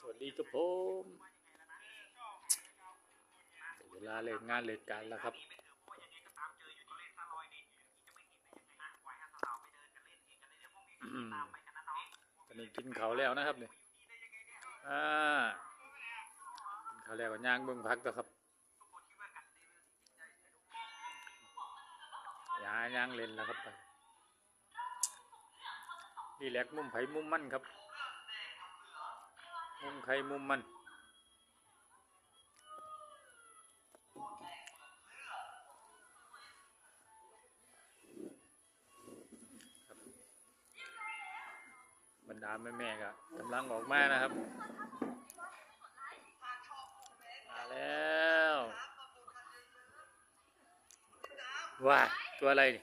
สวัสดีครับผมเวลาเลิกงานเลิกการแล้วครับตอนนี้กินเขาแล้วนะครับเนี่ยอ่ากินเขาแล้วก็ย่างเบิ่งพักต่อครับย่างย่างเล่นแล้วครับไปนี่แหลกมุมไผ่มุมมั่นครับ มุมใครมุมมัน บรรดาแม่แม่ๆก็กำลังออกมานะครับ มาแล้ว ว้าตัวอะไรนี่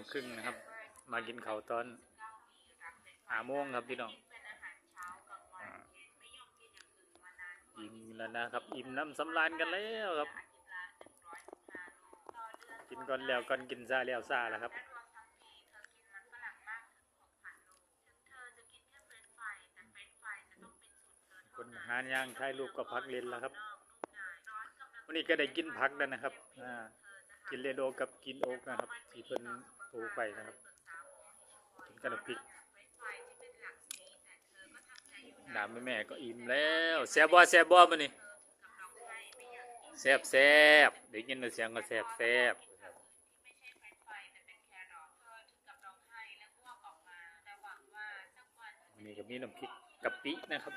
งครึ่งนะครับ มากินเขาตอนอาโมงครับพี่น้องอิ่มแล้วนะครับ อิ่มน้ำสำรานกันแล้วครับ กินก่อนแล้วก่อนกินซาแล้วซาแล้วครับคนหานย่างถ่ายรูกก็พักเล่นแล้วครับวันนี้ก็ได้กินพักแล้วนะครับกินเลโดกับกินโอ๊กนะครับที่เป็น ปูไปนะครับกินกับน้ำพริกน้ำแม่ก็อิ่มแล้วแซ่บบ่แซ่บบ่มื้อนี้แซ่บแซ่บได้ยินเสียงก็แซ่บแซ่บครับนนี้ก็มีน้ำพริกกะปินะครับ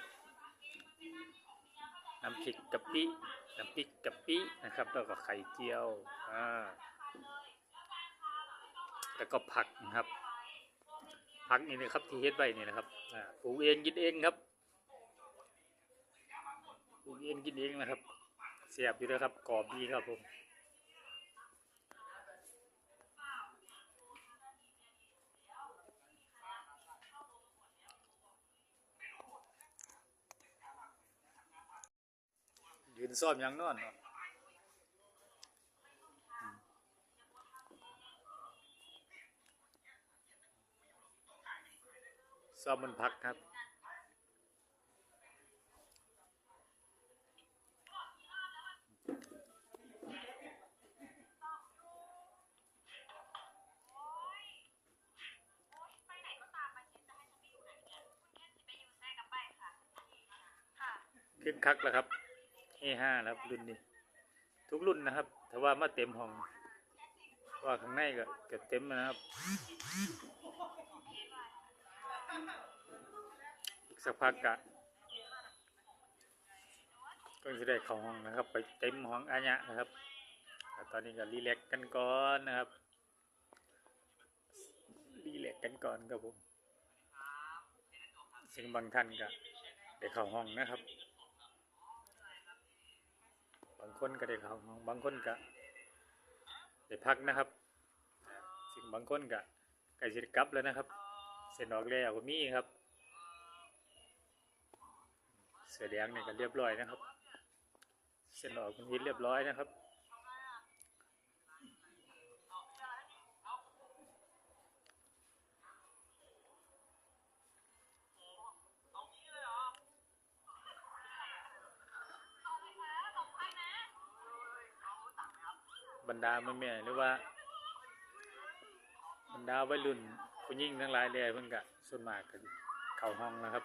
น้ำพริกกะปิ น้ำพริกกะปินะครับ แล้วก็ไข่เจียว อ่า แล้วก็ผักนะครับ ผักนี่นะครับที่เฮ็ดไว้นี่นะครับปลูกเองกินเองครับปลูกเองกินเองนะครับเสียบอยู่นะครับกรอบดีครับผมยืนซ้อมย่างนอนเนาะ ซ้อมมันพักครับคึกคักแล้วครับเอห้าแล้วครับ รุ่นนี้ ทุกรุ่นนะครับแต่ว่ามาเต็มห้อง ว่าข้างในก็เก็บเต็มแล้วนะครับอีก สักพักกะก็จะได้เข้าห้องนะครับ ไปเต็มห้องอาญะนะครับตอนนี้ก็รีแลกกันก่อนนะครับรีแลกกันก่อนครับผมซึ่งบางท่านก็ได้เข้าห้องนะครับ บางคนก็ได้เข้าห้องบางคนก็ได้พักนะครับ ซึ่งบางคนก็ใกล้สิได้กลับแล้วนะครับ เส้นออกแล้วก็มีครับ เสือแดงเนี่ยก็เรียบร้อยนะครับ เส้นออกมันฮิตเรียบร้อยนะครับบรรดาแม่แม่ๆหรือว่า บรรดาวัยรุ่น ผู้หญิงทั้งหลายเลยเพิ่นกะส่วนมากกันเข่าห้องนะครับ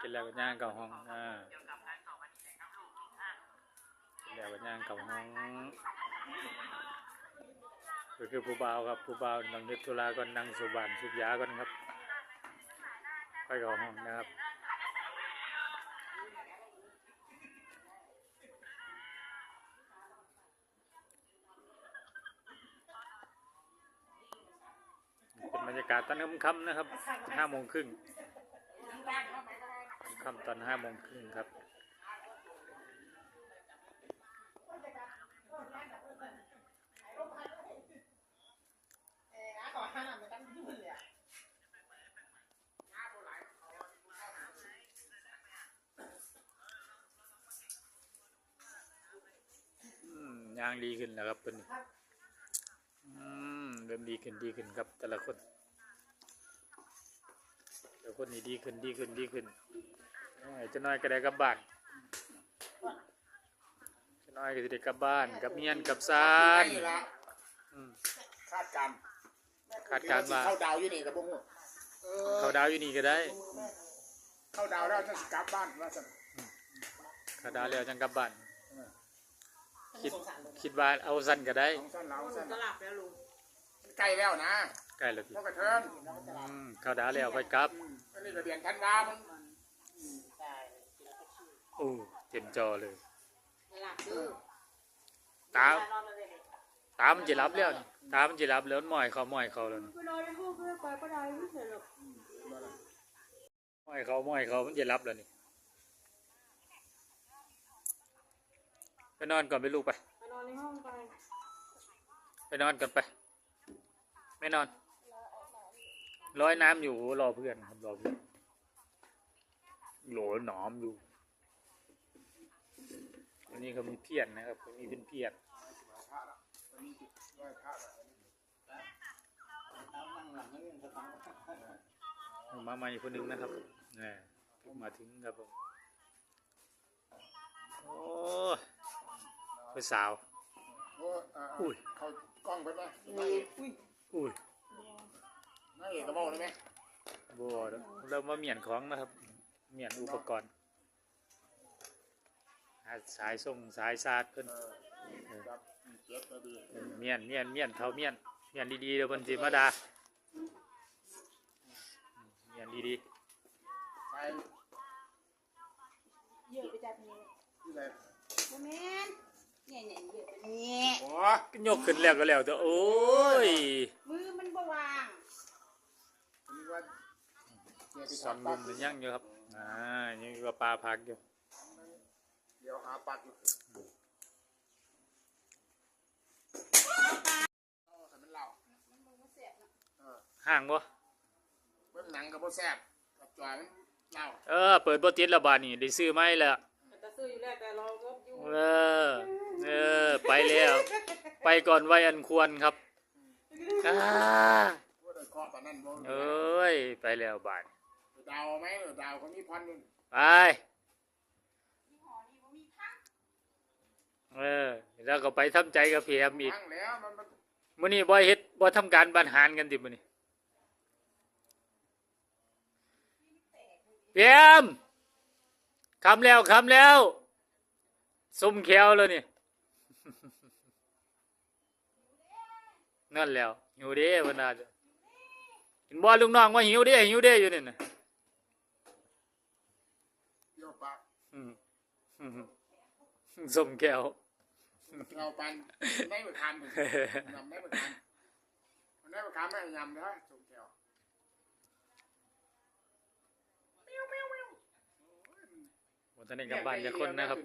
กินแล้วก็ย่างเข่าห้องอ่ากินแล้วก็ย่างเข่าห้องก็คือผู้บ่าวครับผู้บ่าวนั่งเฮ็ดธุระก่อนนั่งสุบานสุบยาก่อนครับไปเข่าห้องนะครับ บรรยากาศตอนค่ำๆนะครับห้าโมงครึ่งค่ำตอนห้าโมงครึ่งครับอืมย่างดีขึ้นแล้วครับเป็นอืมเริ่มดีขึ้นดีขึ้นครับแต่ละคน แต่ละคนนี่ดีขึ้นดีขึ้นดีขึ้นเอ้ยเจะน้อยก็ได้กลับบ้านเจะน้อยก็จะได้กลับบ้านกับเมียนกับซานนี่ละอืมคาดการณ์คาดการณ์ว่าเข้าดาวอยู่นี่กับพวกหูเออเขาดาวอยู่นี่ก็ได้ เข้าดาวแล้วจะกลับบ้านว่าสันเขาดาวแล้วจังกลับบ้านคิดคิดว่าเอาสั้นก็ได้ของสั้นเราหนูสั้นก็หลับแล้วลุง ใกล้แล้วนะใกล้แล้วพี่พวกกระเทินอืมเขาดาวแล้วค่อยกลับอืมอันนี้ก็เดือนธันวามันโอ้เต็มจอเลยหลับดื้อตาตามันจะรับแล้วนี่ตามันจะรับแล้วมันหมอยเขาหมอยเขาแล้วนี่ไปนอนในห้องเพื่อไปก็ได้ไม่เสร็จหรอกหมอยเขาหมอยเขามันจะรับแล้วนี่ไปนอนก่อนไปลูกไป ไปนอนในห้องไปไปนอนก่อนไป ไม่นอน ร้อยน้ำอยู่รอเพื่อนครับรอเพื่อนโหลหนอมอยู่อันนี้เขามีเพียนนะครับเขามีเป็นเพียนมาใหม่คนหนึงนะครับนี่เพิ่งมาถึงครับผมโอ้ผู้สาวโอ้อ่าอุ้ยเขากล้องไปไหมนายอุ้ย อุ้ยนายเอกกระบอกได้ไหมบัวเรามาเมียนของนะครับ เมียนอุปกรณ์หาสายส่งสายซาดเพิ่นเออครับเจ็บก็ดีเออเมียนเมียนเมียนเท่าเมียนเมียนดีๆเดี๋ยวเพิ่นสิมาดาเมียนดีใช่เยอะไปจับนี้ที่ไหนโมเมน เนี่ยเนี่ยเยอะไปเนี่ยโอ้ๆก็ยกขึ้นแล้วก็แล้วแต่โอ้ยมือมันบวางอันนี้ว่าเนี่ยที่สอนบุมเป็นยังอยู่ครับอ่ายังอยู่กับปลาพักอยู่เดี๋ยวหาปัดอยู่เอาให้มันเล่าเออห่างบ่เบิ่งหนังกับบ่แซ่บกับจอยมันเล่าเออเปิดบ่ติดและบาดนี้ได้ซื้อไหมแล้วแต่ซื้ออยู่แล้วแต่รองบอยู่เออ เออ ไปแล้ว ไปก่อนวัยอันควรครับอ่าว่าได้เคาะปานนั้นบ่เอ้ย ไปแล้วบาดดาวเอาไหมเออดาวเขามีพันหนึ่งไป เออ แล้วก็ไปทำใจกับเพียมอีกพังแล้วมันมันมื้อนี้บ่เฮ็ดบ่ทำการบรรหารกันติมื้อนี้เพียมคำแล้วคำแล้ว ซุ่มแขวแล้วนี่ นั่นแล้วหิวเด้เพิ่นน่าจะเห็นบ่ลูกน้องว่าหิวเด้หิวเด้อยู่นี่น่ะเดี๋ยวปากอืมอืมส้มแก้วเราปันได้มาทานถึงยำได้มาทานมันได้มาทานไม่ยำนะชมแก้วเมียวเมียวเมียววันนี้กลับบ้านจะคนนะครับ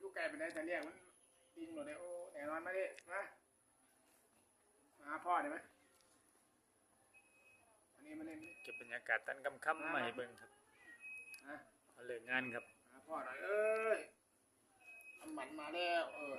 ลูกไก่เป็นไงแต่เรียกมันดิงหมดเลยโอ้แน่นอนมาดิมามาหาพ่อได้ไหมอันนี้มาเล่นนี่เก็บบรรยากาศตันคำค่ำๆมาให้เบิ่งครับนะเอาเลิกงานครับหาพ่อหน่อยเอ้ยทำหมันมาแล้ว เออ